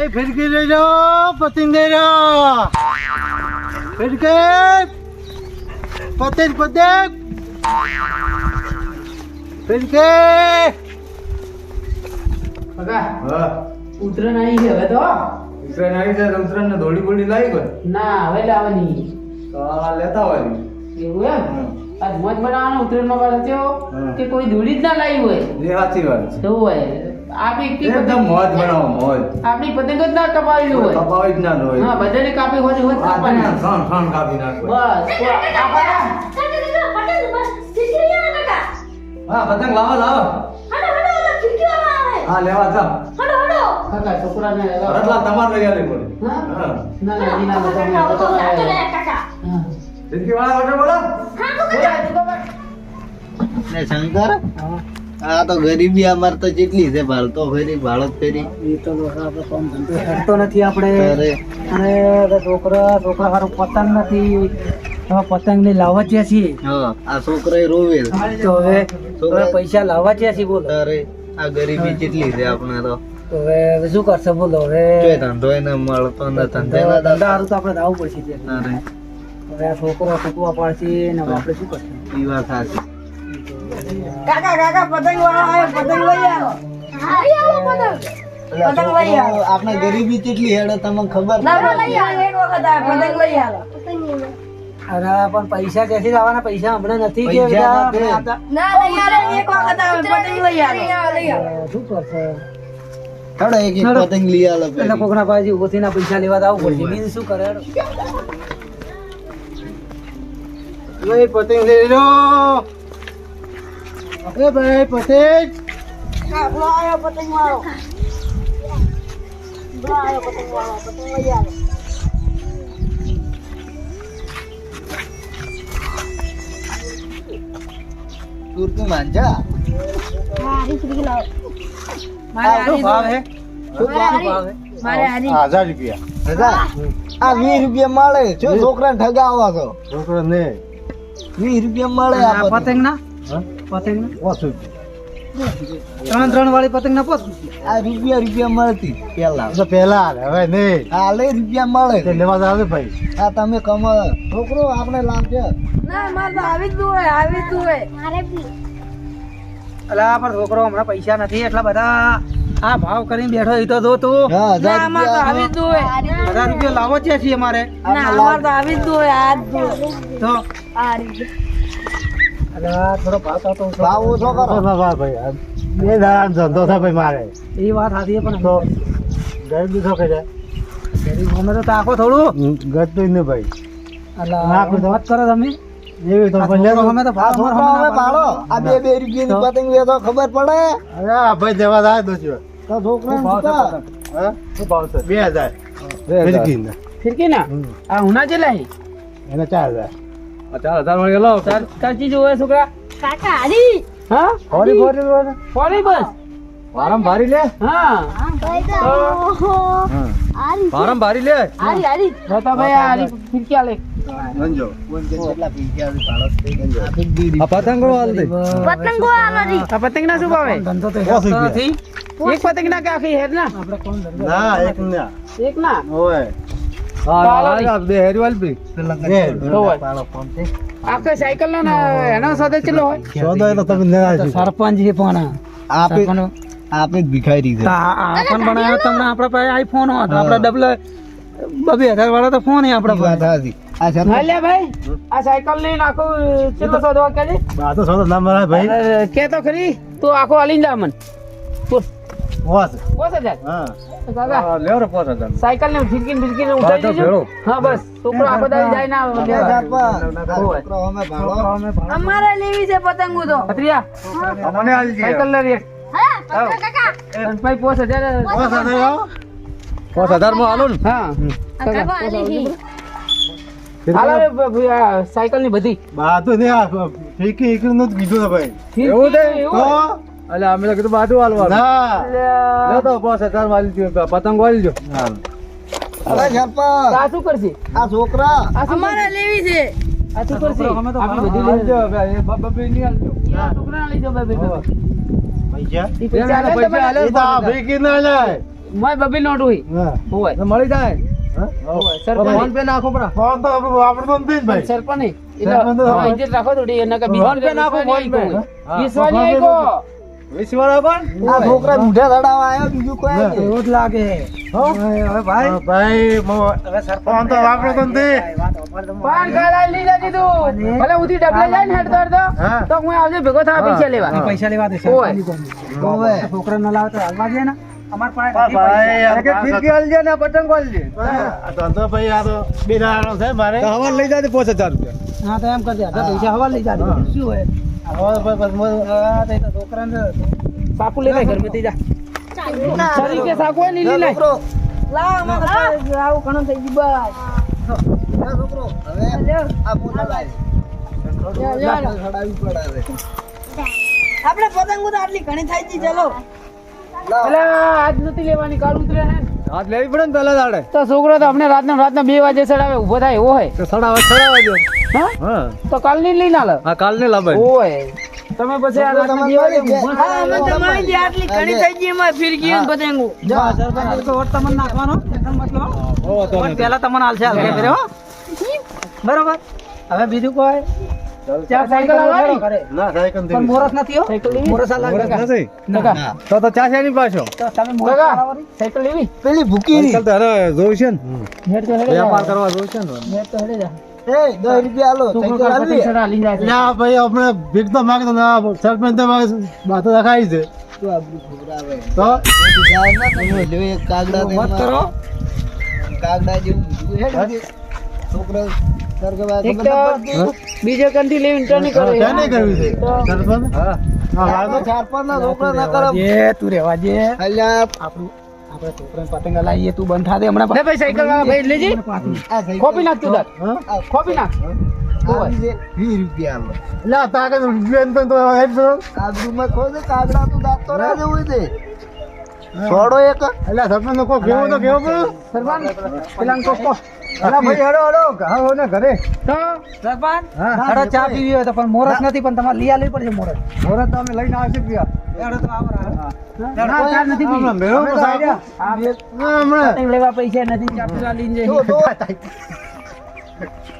ભાઈ ફિરકી લેજો પતિન જાઓ. ફિરકી પતંગ પતંગ ફિરકી. કાકા હા. ઉતરાણ આવી છે હવે તો? ઉતરણ આવી છે ઉતરણ ઉત્તરાયણ ને દોડી બોડી લાવી ગઈ ના હવે લાવવાની. તો લેતા હોય. એવું એમ? આજ મોજ બનાવવાનો ઉતરણ નો વાળો થયો કે કોઈ ધૂળી જ ના લાવી હોય? એ સાચી વાત છે. તો હોય. આપણી એકદમ મોજ બનાવો મોજ. આપણી પતંગ જ ના કપાવી હોય. કપાવી જ ના હોય. હા બધાને કાપી હોય હોય કાપી સણ કાપી નાખો. બસ હા પતંગ લાવો લાવો. હા લેવા જાવ કાકા છોકરાને. રતલા તમારે લઈ આવી પડે હા? હા. ના ના ના બતાવો, બતાવો. જિંદગી વાળા ઓટો બોલો. ને શંકર? આ તો ગરીબી અમાર તો જેટલી છે ભાળતો ફેરી ભાળત ફેરી. એ તો આપણે કોમ ધંધો કરતો નથી આપણે. અને છોકરા છોકરા સારું પતંગ નથી. હવે પતંગ ને લાવવા જ્યાં છીએ આ છોકરા રોવે તો હવે છોકરા પૈસા લાવવા જ્યાં છીએ બોલો. અરે આ ગરીબી જેટલી છે આપણે તો. હવે શું કરશે બોલો હવે? ધંધો એને મળતો ને ધંધો ધંધા હારું તો આપણે લાવવું પડશે. અરે. હવે આ છોકરો ટૂંકવા પાડશે ને આપણે શું કરશું? એ વાત સાચી. કાકા કાકા પતંગ વાળો આવ્યો પતંગ લઈ આવો લઈ આવો. પતંગ આપણે ગરીબી કેટલી હેડે તમને ખબર ના ના લઈ આવો. એક વખત આ પતંગ લઈ આવો. અરે પણ પૈસા ક્યાંથી લાવવાના? પૈસા હમણાં નથી કે ના આવો. એક પતંગ લઈ આવો આલો એટલે કોકના પાસે ઊભો થઈને પૈસા લેવા તો આવવું પડશે. બીજું શું કરે? લઈ પતંગ લઈ લો. એ ભાઈ પતંગ કાકલો આયો પતંગ વાળો. પતંગ વાળો. પતંગ લઈ આવો. તુર્કી માંજા આ શું ભાવ? હે ભાવ. હે હજાર રૂપિયા. હજાર? આ વીસ રૂપિયા મળે. જો છોકરાને ઠગાવવા છો છોકરા ને વીસ રૂપિયા મળે પતંગ ના હા? પતંગ ના? પાંચ ત્રણ ત્રણ વાળી પતંગ ના પોસ આ રૂપિયા રૂપિયા મળતી. પેલા. પેલા હવે નહીં. રૂપિયા મળે. લેવા ભાઈ. આ તમે કમો છોકરો આપણે લાવશે ના મારે તો આવી જ હોય આવી જ હોય. અલા પણ છોકરો હમણાં પૈસા નથી એટલા બધા આ ભાવ કરીને બેઠો એ તો જો તું. હા હજાર ના અમારે તો આવી રૂપિયા જ હોય. હજાર રૂપિયા લાવો છે છીએ અમારે. ના તો આવી જ હોય આ તો આ થોડો ભાવ તો તો ભાવ ઓછો કરો. ભાઈ બે દાડા ધંધો થાય ભાઈ મારે. એ વાત સાચી પણ તો ગરીબી છો કે છે? ગરીબ અમે તો તાકો થોડું. ગતું ને ભાઈ. ના, વાત કરો તમે. એવી આ અમે તો ભાવ હવે પાડો આ બે બે રૂપિયાની પતંગ તો ખબર પડે? અરે ભાઈ દેવા જાય તો તો છોકરા શું ભાવ શું ભાવ છે? બે હજાર. ફિરકી ના આ ચેલા હે? એના ચાર હજાર. ચાર હજાર તાર તાર ચીજ હોય છોકરા. કાકા હારી હા? ફોરી ફોરી ફોરી. બસ. વારમ ભારી લે? હા. વારમ ભારી લે? હારી હારી જોતા ભાઈ આ ફિરક્યા પતંગો પતંગો ના શું ભાવે. નથી એક પતંગ ના કાફી હેર ના એક ના. એક ના? હા હેરી. હોય. પાડો ફોન છે. આખે સાયકલ નો ના એનો સોદે ચેલો હોય? સોદો એ તો તમે ના તો સરપંચ છે પણ. આપે સરપંચ આપે જ ભિખારી છે. તો આ આ ફોન બનાવ્યો તમને આપણા પાસે આઈફોન હતો આપણા ડબલ બબે હજાર વાળા તો ફોન આપણા વાત પાસે. આ છે હા લે ભાઈ. આ તો સોદો ના મળે ભાઈ. કે તો ખરી? તું આખો આલીને જા મન. પોસ. હજાર હા. કાકા લેવો રે હજાર. સાયકલ ને ફિરકી ને ફિરકી ને ઉઠાઈ હા, તો દેજો હા બસ. છોકરો આખો દાડી જાય ના બે આવે. હજાર પર. આ હોય. છોકરો અમે ભાડો. અમારે લેવી છે પતંગો તો. ભત્રીયા મને હાલ સાયકલ લે. રે ભાઈ પોસ હજાર. વાસ આ થયો? હજારમાં હાલો ને? હા. હાલો રે બ- બ- આ સાયકલની બધી. બા તો ફીકી જ કીધું ભાઈ. એવું છે? તો? એટલે અમે તો કીધું બાજુ હાલવાનું. ના. લે તો પાંચ હજાર વાલી દો પતંગ વાલી દો અરે સરપંચ. આ શું કરશે? આ છોકરા. અમારે લેવી છે. આ શું કરશે? અમે તો આપણી બધી લઈ બ- બબે નહીં હાલજો. આ છોકરા લઈ જો. પૈસા? પૈસા પૈસા? તો ના મોય બબી નોટ હોય. હોય. મળી જાય. ફોન પે નાખો પરા ફોન તો આપણે આપણે નથી ભાઈ. સરપંચ નહીં. સરપંચ તો એટલે ઇજ્જત રાખો થોડી. એના કાંઈ ફોન નાખો, ફોન પે. આઈકો હોય. હા, વિશ્વાસ પણ આ છોકરા મુઢા ધડાવા આવ્યો બીજું કોઈ. એવું જ લાગે. હવે ભાઈ? ભાઈ ફોન તો વાપરો તો નથી પાન લઈ જતી તું. ભલે ઉધી ડબલે જાય ને હેડ તો તો હું આવજે ભેગો થા પૈસા લેવા. પૈસા લેવા દે ઓય. છોકરા ન લાવે તો હાલવા દે ને. અમાર પાસે ભાઈ કે ફિરકી આલજે ને પતંગ આલજે આ તો તો ભાઈ આ તો બિનાનો છે મારે. તો હવારે લઈ જાય પાંચ હજાર રૂપિયા. હા તો એમ કરજે દે. પૈસા હવા લઈ જાજે. શું હોય? હવે ભાઈ ઘર હા એ સાકુ ઘરમાંથી જા. સારી કે સાકુ હોય લીલી લાય છોકરો. લાવ અમારે આવું ઘણું થઈ ગયું બસ. છોકરો. હવે આ પોતા લાય. ચડાવી આપણે પતંગ તો આટલી ઘણી થાય છે ચલો. એટલે આજ નથી લેવાની કાલ ઉતરે ને. હાથ લેવી પડે ને પેલા દાડે. તો છોકરો તો અમને રાતના રાતના બે વાગે ચડાવે ઊભો થાય એવો હોય. તો સડાવે સડાવે દો. હા? હા. તો કાલની લઈને લે હા કાલ ને લાવે ઓય. તમે પછી આ રાતના બે વાગે હા અમે તમારી જે આટલી ઘણી થઈ ગઈ એમાં ફિરકી ને પતંગો જા સરપંચ તો વોટ તમને નાખવાનો. મતલબ ઓ તો પહેલા તમને હાલશે હાલશે ફેરે હો. બરોબર. હવે બીજું કોઈ? દેખાય છે. કાગડા જેવું. છોકરો એક તો બીજે કંથી લેવી ઇન્ટર નહીં કરે ક્યાં નહીં કરવી છે? સરપંચ હા. હા, તો ચાર પાંચ ના છોકરા ના કરો એ તું રહેવા દે. અલ્યા આપણું છોકરાને પતંગ લાવીએ તું બંધ હમણાં ભાઈ સાયકલ વાળા ભાઈ લેજી. ખોપી નાખ તું ખોપી નાખ. છોડો એક. અલ્યા સરપંચ નો કેવો તો કેવો સરપંચ પેલા ઘરે તો સરપંચ હા. ચા પીવી હોય તો પણ મોરસ નથી પણ તમારે લઈ પડશે મોરસ મોરત તો અમે લઈને આવશે પ્રિયા તો આવો રાહ. નથી પી. હમણાં મેળો અમે તો તો સાહેબ. આયા. હા, હમણાં. પતંગ લેવા પૈસા નથી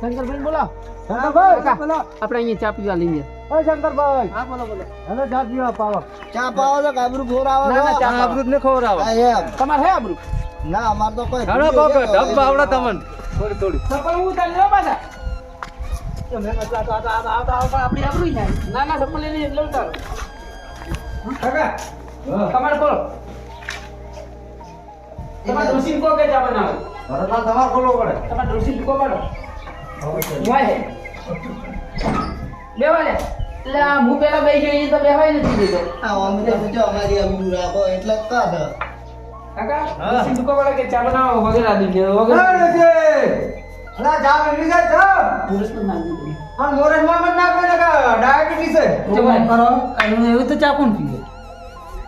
શંકરભાઈ બોલો. શંકરભાઈ, બોલો આપણે અહીંયા ચા પીવા લઈએ. ઓ શંકરભાઈ. હા બોલો બોલો. હેલો ચા પીવા પાવો ચા પાવો તો આબરૂ ખવડાવો ના, ના, ચા આબરૂ ને એમ. તમારે હે આબરૂ? ના અમાર તો કોઈ હેડો કોક ઢબ બાવડા તમન. થોડી થોડી. સપલ હું તને લો પાછા. ના ના સપલ લઈને એટલે ઉતારો તમારે બોલો તમારે ડોસી કો કે ચા બનાવો? તમારે ખોલવો પડે. તમારે ડોસી કો પાડો વાય હે? બેવા લે. એટલે આ હું પેલા બેસી એ તો બેવાય નથી દીધો. હા, અમે તો જો અમારી આબરૂ રાખો એટલે જ કાં કાકા ડોસી કો કે ચા બનાવો વગેરે આદિ દે વગેરે. અલા ચા પીવી છે ચા પુરુષ પણ નામ દીધો આ મોરે માં મત નાખો ને કે? ડાયાબિટીસ છે. જો કરો કાંઈ એવું તો ચા કોણ પીવે?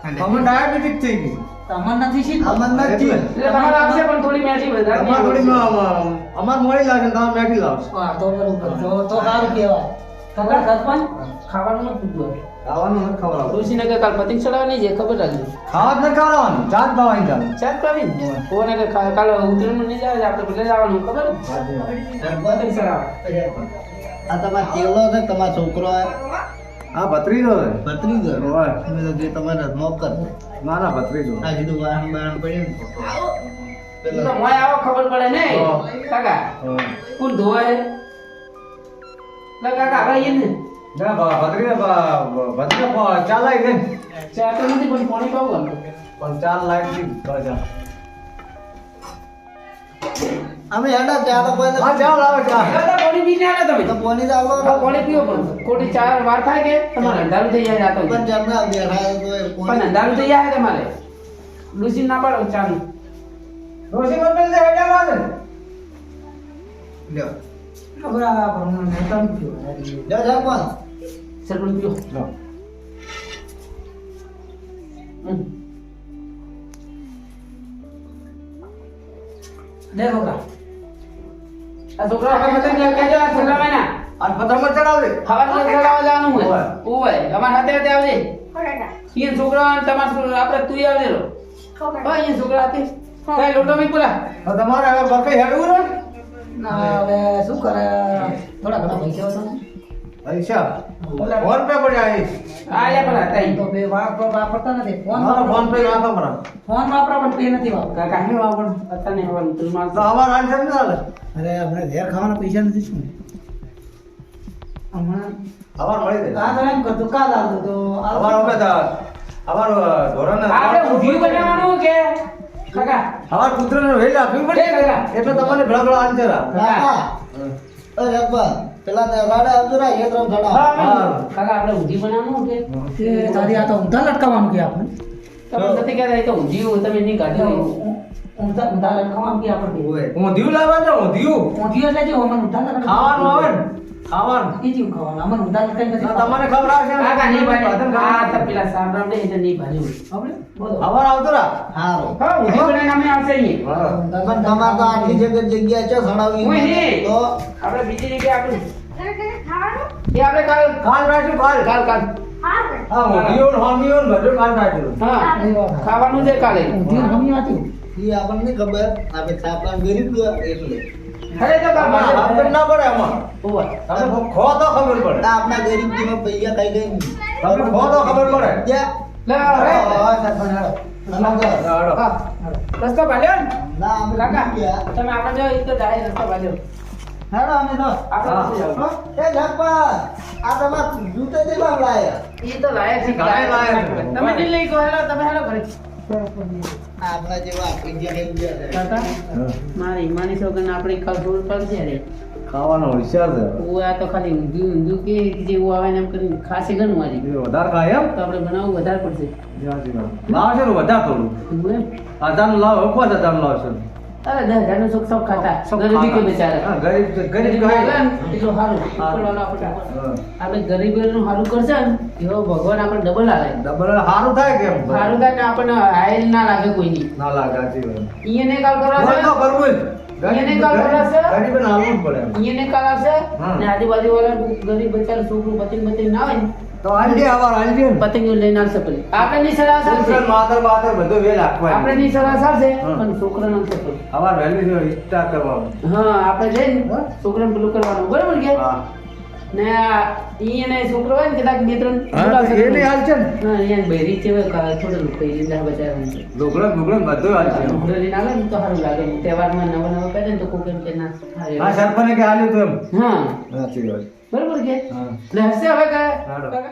અમને ડાયાબિટીસ થઈ ગઈ. તમારે. એટલે તમારે આપશે પણ થોડી મેઠી વધારે અમાર થોડી અમાર. મોડી લાગે તમે મેઠી લાવશો હા, તો બરોબર. તો- તો સારું કહેવાય. તમારે સરપંચ? ખાવાનું નથી પૂછવું ખાવાનું નથી ખવડાવવાનું ડોસી કાલ પતિંગ ચડાવવા નહીં જાય ખબર રાખજો ખાવા નથી ખવડાવવાનું ચા જ ભાવ આવી જાય ચાલ કવિન કોને કે કાલે નહીં જાય આપણે જવાનું ખબર? પતંગ ચડાવવા આ તમારો ચેલો છે તમારો છોકરો આ? હા ભત્રીજો છે. ભત્રીજો છે. જે તમારે નોકર છે. ના ના ભત્રીજો આ કીધું વાહન બાહન પડ્યું ને. તો. તો મોય આવો ખબર પડે ને કાકા કોણ ધોવાય લે કાકા હવે ઈ ને ના ભ- ભત્રીજો બા ભત્રીજો પ- ચા લાવી દે ચા તો નથી પણ પાણી પાવ. પણ ચા લાવી દી ચા અમે હેડા ચા તો કોઈ. ચા લાવો ચા પાણી પી આવો તમે તો પાણી ને. હા, પાણી પીઓ પણ ખોટી ચાર વાર થાય કે તમારે અંધારું થઈ જાય રાતો પણ બેઠા છે તો પણ અંધારું થઈ જાય તમારે લૂસી ના પાડો ચાનું ડોસી બંધ છે હેડ્યા વાગે લ્યો. બરાબર મને તમે કહો. જા સરપંચ સરપંચ પીઓ લો. હમ. લે છોકરા આ છોકરા આપણે પતંગ કહેજો આ છોકરા પતંગ પર ચડાવજે. ખાવા તો ચડાવવા જવાનું હોય. ઓવે. અમાર હાથે હાથે આવજે. ખોરાકા ઈ છોકરા અને તમાર છોકરા આપણે તું આવજે રો. હા ઈ છોકરા હતી કઈ લોટો મી બોલા તમારે હવે બકઈ હેડવું ને ના હવે શું કરે? થોડા ઘણા પૈસા હતો ને પૈસા. ફોન પે. આ લે તો બે વાપરતા નથી. ફોન ફોન પે નાખો મને. ફોન વાપરા પણ પે નથી વાપરતા. કાકા ને વાપર? અત્યારે હવાનું તું માર તો અમાર આન્સર ના હાલે? અરે આપણે ઘેર ખાવાના પૈસા નથી શું? હમણાં અમાર મળી આ તો એમ કરતો કાલ આવતો તો અમાર અમે તો અમાર ધોરણ આપણે ઊંધિયું બનાવવાનું કે? કાકા. અવાર પુત્રને વેલ આપવી પડે. કાકા. એટલે તમને ભલા ભલા આન્સર કાકા અરે સરપંચ પેલા ને રાડે આવજો રા એક રમ હા ચડાવ મેં- કાકા આપણે ઊંધિયું બનાવવાનું કે એ તારી આ તો ઊંધા લટકાવવાનું કે આપણે? તમે નથી કહેતા એ તો ઊંધિયું તમે નહીં કાઢ્યું ઊંધા ઊંધા લટકાવવાનું કે આપણે? ઊંધિયું લાવવા ને ઊંધિયું. ઊંધિયું એટલે જે ઊંધા લટકાવવાનું. આવે ને. ખાવાનું એ ખાવાનું? અમને ઊંધા લટકાવી નથી તમને ખબર આવશે કાકા નહીં પતંગ તો પેલા સાંભળામ ને એટલે નહીં ભાજ્યું આપણે બોલો. અમાર આવતો રા? હારું. હા આવશે હા. તો આટલી જગ્યા જગ્યા છે સડાવી તો. આપણે બીજી જગ્યાએ આપણે. ખાવાનું? એ આપણે કાલ રાખ્યું હા હા હા. ખાવાનું છે આપણને ખબર આપણે છાપા ગરીબ એટલે. હાથ ના પડે આમાં. ખો તો ખબર પડે. આપણા ગરીબ જીમાં પૈસા કઈ ગઈ. નહીં ખો તો ખબર પડે. રસ્તો ભાલ્યો ના? અમે કાકા ગયા. તમે આપણે જો તો ડાયરેક્ટ રસ્તો ભાલ્યો હેડો અમે તો. એ આ તમાર જૂતે દેવા લાયા? એ તો લાયા છે. તમે લઈ ગયો હેલો તમે હેલો ઘરે. આપણા જેવા કઈ મારી ઈમાની છોકરીને આપણે જોર પડશે રે. ખાવાનો હોશિયાર છે. આ તો ખાલી ઊંધિયું ઊંધું કે જેવું આવે ને એમ કરીને ખાસી ઘણું મારી. વધારે ખાય એમ? તો આપણે બનાવવું વધારે પડશે. લાવશે ને વધારે થોડું. હજાર લાવ પાંચ હજાર લાવશે. અરે હજારનું સુખ સૌ ખાતા. ગરીબી કે બિચારા. ગરીબ ગરીબ એટલું સારું આપણે ગરીબીનું સારું કરશે ને એવો ભગવાન આપણે ડબલ આવે ડબલ સારું થાય કેમ સારું થાય આપણને હાયલ ના લાગે કોઈની. ના લાગે સાચી વાત. કાલ કરવા તો કરાશે કરવું એને કાલ કરાશે? ગરીબને હાલવું પડે એમ. કાલ આવશે? ને આજુબાજુ વાળા ગરીબ બચારા છોકરું બચીને બચીને ના હોય ને તો હાલજે આવાર હાલજે પતંગો લઈને આવશે પેલી આપણે ની સલાહ પુત્ર, સારશે માતર બાતર વેલ આપવાની. આપણે ની સલાહ સારશે હા. પણ છોકરા ના થતો આવાર વહેલી જો ઈચ્છા હા આપણે જઈને છોકરાને પેલું કરવાનું બરાબર કે હા. ને ઈ એને છોકરો હોય ને કદાચ ને. અહીંયા બૈરી છે થોડું કઈ લીધા બચારા લુગડો બુગડો બધું હાલશે. ઢોકળો લઈને આવે ને તો સારું લાગે તહેવારમાં નવા નવા કરે ને તો કોઈ એમ કે ના હા, હા કે હાલ્યું તું એમ. હા સાચી વાત. બરોબર છે? એટલે હશે હવે કાકા?